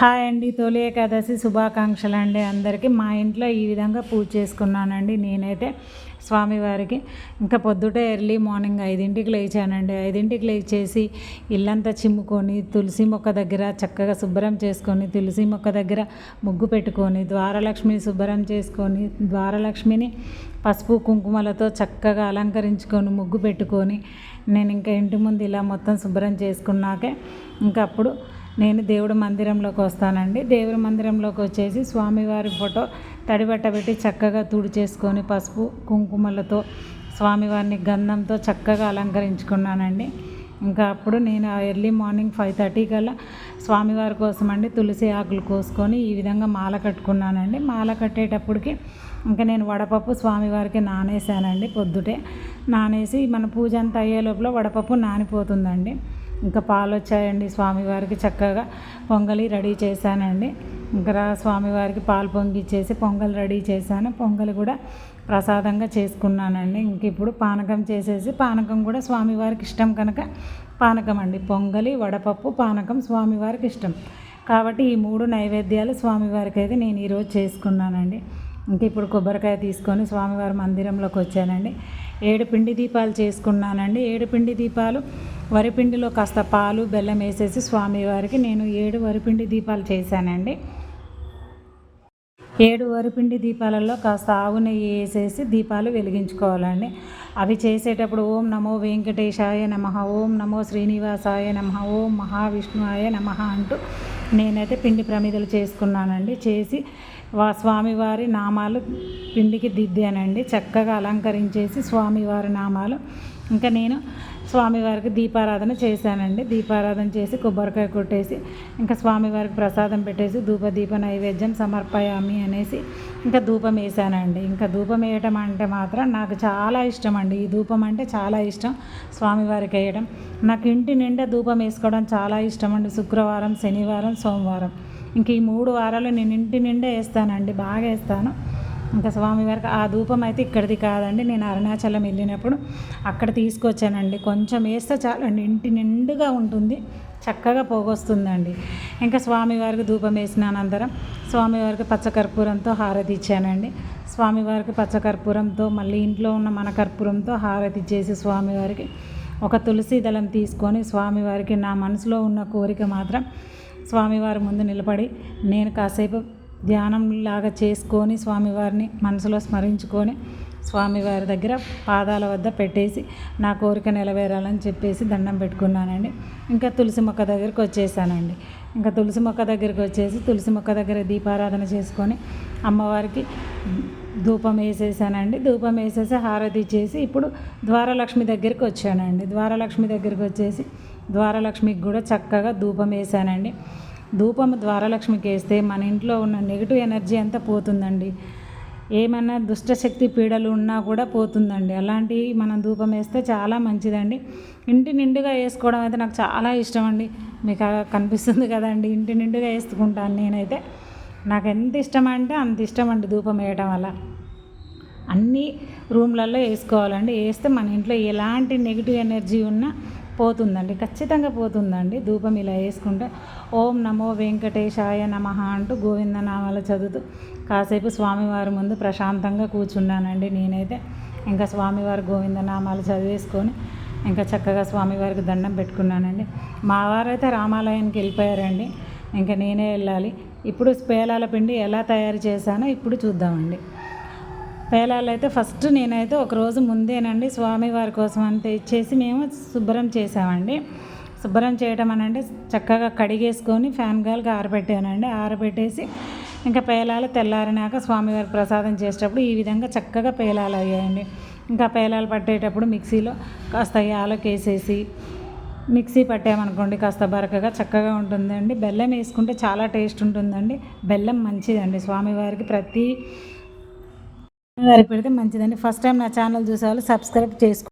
Hi అండి. తొలి ఏకాదశి శుభాకాంక్షలు అండి అందరికీ. మా ఇంట్లో ఈ విధంగా పూజ చేసుకున్నానండి నేనైతే స్వామివారికి. ఇంకా పొద్దుటే ఎర్లీ మార్నింగ్ ఐదింటికి లేచానండి. ఐదింటికి లేచేసి ఇల్లంతా చిమ్ముకొని తులసి మొక్క దగ్గర చక్కగా శుభ్రం చేసుకొని తులసి మొక్క దగ్గర ముగ్గు పెట్టుకొని ద్వారలక్ష్మిని శుభ్రం చేసుకొని ద్వారలక్ష్మిని పసుపు కుంకుమలతో చక్కగా అలంకరించుకొని ముగ్గు పెట్టుకొని నేను ఇంకా ఇంటి ముందు ఇలా మొత్తం శుభ్రం చేసుకున్నాకే ఇంకా అప్పుడు నేను దేవుడి మందిరంలోకి వస్తానండి. దేవుడి మందిరంలోకి వచ్చేసి స్వామివారి ఫోటో తడిబట్ట పెట్టి చక్కగా తుడిచేసుకొని పసుపు కుంకుమలతో స్వామివారిని గంధంతో చక్కగా అలంకరించుకున్నానండి. ఇంకా అప్పుడు నేను ఎర్లీ మార్నింగ్ ఫైవ్ థర్టీ కల్లా స్వామివారి కోసం అండి తులసి ఆకులు కోసుకొని ఈ విధంగా మాల కట్టుకున్నానండి. మాల కట్టేటప్పటికి ఇంకా నేను వడపప్పు స్వామివారికి నానేసానండి పొద్దుటే. నానేసి మన పూజ అంతా అయ్యే లోపల వడపప్పు నానిపోతుందండి. ఇంకా పాలు వచ్చాయండి స్వామివారికి చక్కగా పొంగలి రెడీ చేశానండి. ఇంకా స్వామివారికి పాలు పొంగిచ్చేసి పొంగల్ రెడీ చేశాను. పొంగలి కూడా ప్రసాదంగా చేసుకున్నానండి. ఇంక ఇప్పుడు పానకం చేసేసి పానకం కూడా స్వామివారికి ఇష్టం కనుక పానకం అండి. పొంగలి వడపప్పు పానకం స్వామివారికి ఇష్టం. కాబట్టి ఈ మూడు నైవేద్యాలు స్వామివారికి అయితే నేను ఈరోజు చేసుకున్నానండి. ఇంక ఇప్పుడు కొబ్బరికాయ తీసుకొని స్వామివారి మందిరంలోకి వచ్చానండి. ఏడు పిండి దీపాలు చేసుకున్నానండి. ఏడు పిండి దీపాలు వరిపిండిలో కాస్త పాలు బెల్లం వేసేసి స్వామివారికి నేను ఏడు వరిపిండి దీపాలు చేశానండి. ఏడు వరిపిండి దీపాలలో కాస్త ఆవు నెయ్యి వేసేసి దీపాలు వెలిగించుకోవాలండి. అవి చేసేటప్పుడు ఓం నమో వెంకటేశాయ నమ ఓం నమో శ్రీనివాసాయ నమ ఓం మహావిష్ణువాయ నమ అంటూ నేనైతే పిండి ప్రమిదలు చేసుకున్నానండి. చేసి వా స్వామివారి నామాలు పిండికి దిద్దానండి. చక్కగా అలంకరించేసి స్వామివారి నామాలు. ఇంకా నేను స్వామివారికి దీపారాధన చేశానండి. దీపారాధన చేసి కొబ్బరికాయ కొట్టేసి ఇంకా స్వామివారికి ప్రసాదం పెట్టేసి ధూప దీప నైవేద్యం సమర్పయామి అనేసి ఇంకా ధూపం వేసానండి ఇంకా ధూపం వేయటం అంటే మాత్రం నాకు చాలా ఇష్టం అండి. ఈ ధూపం అంటే చాలా ఇష్టం స్వామివారికి వేయడం నాకు ఇంటి నిండా ధూపం వేసుకోవడం చాలా ఇష్టం అండి. శుక్రవారం శనివారం సోమవారం. ఇంక ఈ మూడు వారాలు నేను ఇంటి నిండా వేస్తానండి. బాగా వేస్తాను. ఇంకా స్వామివారికి ఆ ధూపం అయితే ఇక్కడిది కాదండి. నేను అరుణాచలం వెళ్ళినప్పుడు అక్కడ తీసుకొచ్చానండి. కొంచెం వేస్తే చాలండి ఇంటి నిండుగా ఉంటుంది. చక్కగా పోగొస్తుందండి. ఇంకా స్వామివారికి ధూపం వేసిన అనంతరం. స్వామివారికి పచ్చకర్పూరంతో హారతి ఇచ్చానండి. స్వామివారికి పచ్చకర్పూరంతో మళ్ళీ ఇంట్లో ఉన్న మన కర్పూరంతో హారతి ఇచ్చేసి స్వామివారికి ఒక తులసి దళం తీసుకొని స్వామివారికి నా మనసులో ఉన్న కోరిక మాత్రం స్వామివారి ముందు నిలబడి నేను కాసేపు ధ్యానం లాగా చేసుకొని స్వామివారిని మనసులో స్మరించుకొని స్వామివారి దగ్గర పాదాల వద్ద పెట్టేసి నా కోరిక నెరవేరాలని చెప్పేసి దండం పెట్టుకున్నానండి. ఇంకా తులసి మొక్క దగ్గరికి వచ్చేసానండి. ఇంకా తులసి మొక్క దగ్గరికి వచ్చేసి తులసి మొక్క దగ్గర దీపారాధన చేసుకొని అమ్మవారికి ధూపం వేసేసానండి. ధూపం వేసేసి హారతి చేసి ఇప్పుడు ద్వారలక్ష్మి దగ్గరికి వచ్చానండి. ద్వారలక్ష్మి దగ్గరికి వచ్చేసి ద్వారలక్ష్మికి కూడా చక్కగా ధూపం వేసానండి. ధూపం ద్వారలక్ష్మికి వేస్తే మన ఇంట్లో ఉన్న నెగిటివ్ ఎనర్జీ అంతా పోతుందండి. ఏమైనా దుష్టశక్తి పీడలు ఉన్నా కూడా పోతుందండి. అలాంటివి మనం ధూపం వేస్తే చాలా మంచిదండి. ఇంటి నిండుగా వేసుకోవడం అయితే నాకు చాలా ఇష్టం అండి మీకు కనిపిస్తుంది కదండి ఇంటి నిండుగా వేసుకుంటాను నేనైతే. నాకు ఎంత ఇష్టం అంటే అంత ఇష్టం అండి ధూపం వేయడం వల్ల. అన్ని రూమ్లలో వేసుకోవాలండి. వేస్తే మన ఇంట్లో ఎలాంటి నెగిటివ్ ఎనర్జీ ఉన్నా పోతుందండి ఖచ్చితంగా పోతుందండి. ధూపం ఇలా వేసుకుంటే ఓం నమో వెంకటేశాయ నమ అంటూ గోవిందనామాలు చదువుతూ కాసేపు స్వామివారి ముందు ప్రశాంతంగా కూర్చున్నానండి నేనైతే. ఇంకా స్వామివారి గోవిందనామాలు చదివేసుకొని ఇంకా చక్కగా స్వామివారికి దండం పెట్టుకున్నానండి. మా వారైతే రామాలయానికి వెళ్ళిపోయారండి. ఇంకా నేనే వెళ్ళాలి. ఇప్పుడు పేలాల పిండి ఎలా తయారు చేశానో ఇప్పుడు చూద్దామండి. వేలాలు అయితే ఫస్ట్ నేనైతే ఒక రోజు ముందేనండి స్వామివారి కోసం అంత ఇచ్చేసి మేము శుభ్రం చేసామండి. శుభ్రం చేయడం అని అంటే చక్కగా కడిగేసుకొని ఫ్యాన్ గాలికి ఆరబెట్టానండి. ఆరబెట్టేసి ఇంకా పేలాలు తెల్లారినాక స్వామివారి ప్రసాదం చేసేటప్పుడు ఈ విధంగా చక్కగా పేలాలు అయ్యాయండి. ఇంకా పేలాలు పట్టేటప్పుడు మిక్సీలో కాస్త యాలకేసేసి మిక్సీ పట్టామనుకోండి కాస్త బరకగా చక్కగా ఉంటుందండి. బెల్లం వేసుకుంటే చాలా టేస్ట్ ఉంటుందండి. బెల్లం మంచిదండి స్వామివారికి ప్రతి గారికి పెడితే మంచిదండి. ఫస్ట్ టైం నా ఛానల్ చూసే వాళ్ళు సబ్స్క్రైబ్ చేసుకో